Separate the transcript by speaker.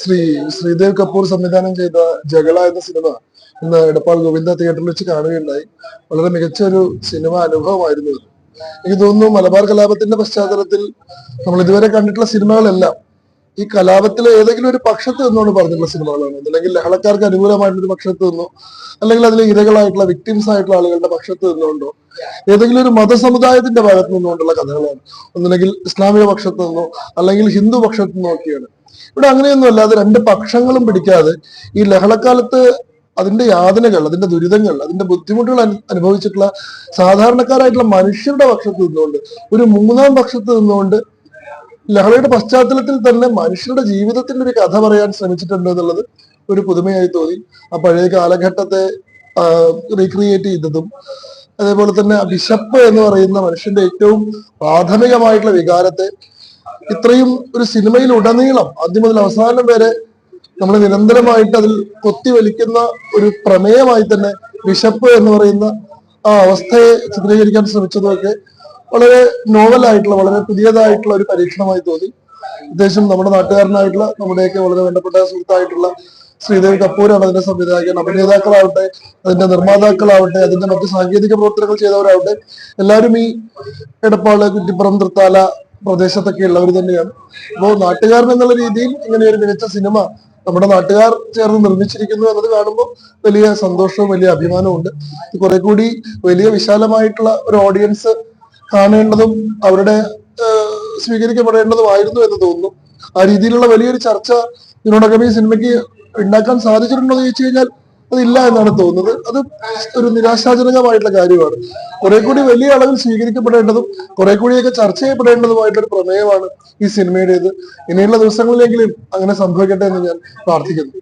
Speaker 1: ശ്രീ ശ്രീദേവ് കപൂർ സംവിധാനം ചെയ്ത ജഗള എന്ന സിനിമ ഇന്ന് എടപ്പാൾ ഗോവിന്ദ തിയേറ്ററിൽ വെച്ച് കാണുകയുണ്ടായി. വളരെ മികച്ച ഒരു സിനിമ അനുഭവമായിരുന്നു അത്. എനിക്ക് തോന്നുന്നു മലബാർ കലാപത്തിന്റെ പശ്ചാത്തലത്തിൽ നമ്മൾ ഇതുവരെ കണ്ടിട്ടുള്ള സിനിമകളെല്ലാം ഈ കലാപത്തിലെ ഏതെങ്കിലും ഒരു പക്ഷത്ത് നിന്നുകൊണ്ട് പറഞ്ഞിട്ടുള്ള സിനിമകളാണ്. അല്ലെങ്കിൽ ലഹളക്കാർക്ക് അനുകൂലമായിട്ടുള്ള ഒരു പക്ഷത്ത് നിന്നോ അല്ലെങ്കിൽ അതിലെ ഇരകളായിട്ടുള്ള വിക്ടിംസ് ആയിട്ടുള്ള ആളുകളുടെ പക്ഷത്ത് നിന്നുകൊണ്ടോ ഏതെങ്കിലും ഒരു മതസമുദായത്തിന്റെ ഭാഗത്തു നിന്നുകൊണ്ടുള്ള കഥകളാണ്. ഒന്നുകിൽ ഇസ്ലാമിക പക്ഷത്തു നിന്നോ അല്ലെങ്കിൽ ഹിന്ദു പക്ഷത്തു നിന്നോ ഒക്കെയാണ് ഇവിടെ അങ്ങനെയൊന്നും അല്ലാതെ രണ്ട് പക്ഷങ്ങളും പിടിക്കാതെ ഈ ലഹളക്കാലത്ത് അതിന്റെ യാതനകൾ അതിന്റെ ദുരിതങ്ങൾ അതിന്റെ ബുദ്ധിമുട്ടുകൾ അനു- അനുഭവിച്ചിട്ടുള്ള സാധാരണക്കാരായിട്ടുള്ള മനുഷ്യരുടെ പക്ഷത്ത് നിന്നുകൊണ്ട് ഒരു മൂന്നാം പക്ഷത്ത് നിന്നുകൊണ്ട് ലഹളയുടെ പശ്ചാത്തലത്തിൽ തന്നെ മനുഷ്യരുടെ ജീവിതത്തിന്റെ ഒരു കഥ പറയാൻ ശ്രമിച്ചിട്ടുണ്ട് എന്നുള്ളത് ഒരു പുതുമയായി തോന്നി. ആ പഴയ കാലഘട്ടത്തെ റീക്രിയേറ്റ് ചെയ്തതും അതേപോലെ തന്നെ വിശപ്പ് എന്ന് പറയുന്ന മനുഷ്യന്റെ ഏറ്റവും പ്രാഥമികമായിട്ടുള്ള വികാരത്തെ ഇത്രയും ഒരു സിനിമയിൽ ഉടനീളം ആദ്യം മുതൽ അവസാനം വരെ നമ്മൾ നിരന്തരമായിട്ട് അതിൽ കൊത്തിവലിക്കുന്ന ഒരു പ്രമേയമായി തന്നെ വിശപ്പ് എന്ന് പറയുന്ന ആ അവസ്ഥയെ ചിത്രീകരിക്കാൻ ശ്രമിച്ചതൊക്കെ വളരെ നോവലായിട്ടുള്ള വളരെ പുതിയതായിട്ടുള്ള ഒരു പരീക്ഷണമായി തോന്നി. ഉദ്ദേശം നമ്മുടെ നാട്ടുകാരനായിട്ടുള്ള നമ്മുടെയൊക്കെ വളരെ വേണ്ടപ്പെട്ട സുഹൃത്തായിട്ടുള്ള ശ്രീദേവി കപൂരാണ് അതിന്റെ സംവിധായകൻ അഭിനേതാക്കളാവട്ടെ അതിന്റെ നിർമ്മാതാക്കളാവട്ടെ അതിന്റെ മറ്റ് സാങ്കേതിക പ്രവർത്തനങ്ങൾ ചെയ്തവരാവട്ടെ എല്ലാവരും ഈ എടപ്പാൾ കുറ്റിപ്പുറം തൃത്താല പ്രദേശത്തൊക്കെ ഉള്ളവർ തന്നെയാണ്. അപ്പോൾ നാട്ടുകാരൻ എന്നുള്ള രീതിയിൽ ഇങ്ങനെ ഒരു മികച്ച സിനിമ നമ്മുടെ നാട്ടുകാർ ചേർന്ന് നിർമ്മിച്ചിരിക്കുന്നു എന്നത് കാണുമ്പോൾ വലിയ സന്തോഷവും വലിയ അഭിമാനവും ഉണ്ട്. കുറെ കൂടി വലിയ വിശാലമായിട്ടുള്ള ഒരു ഓഡിയൻസ് കാണേണ്ടതും അവരുടെ സ്വീകരിക്കപ്പെടേണ്ടതുമായിരുന്നു എന്ന് തോന്നുന്നു. ആ രീതിയിലുള്ള വലിയൊരു ചർച്ച ഇതിനോടകം ഈ സിനിമയ്ക്ക് ഉണ്ടാക്കാൻ സാധിച്ചിട്ടുണ്ടോ എന്ന് ചോദിച്ചു കഴിഞ്ഞാൽ അതില്ല എന്നാണ് തോന്നുന്നത്. അത് ഒരു നിരാശാജനകമായിട്ടുള്ള കാര്യമാണ്. കുറെ കൂടി വലിയ അളവിൽ സ്വീകരിക്കപ്പെടേണ്ടതും കുറെ കൂടിയൊക്കെ ചർച്ച ചെയ്യപ്പെടേണ്ടതുമായിട്ടുള്ള ഒരു പ്രമേയമാണ് ഈ സിനിമയുടേത്. ഇനിയുള്ള ദിവസങ്ങളിലെങ്കിലും അങ്ങനെ സംഭവിക്കട്ടെ എന്ന് ഞാൻ പ്രാർത്ഥിക്കുന്നു.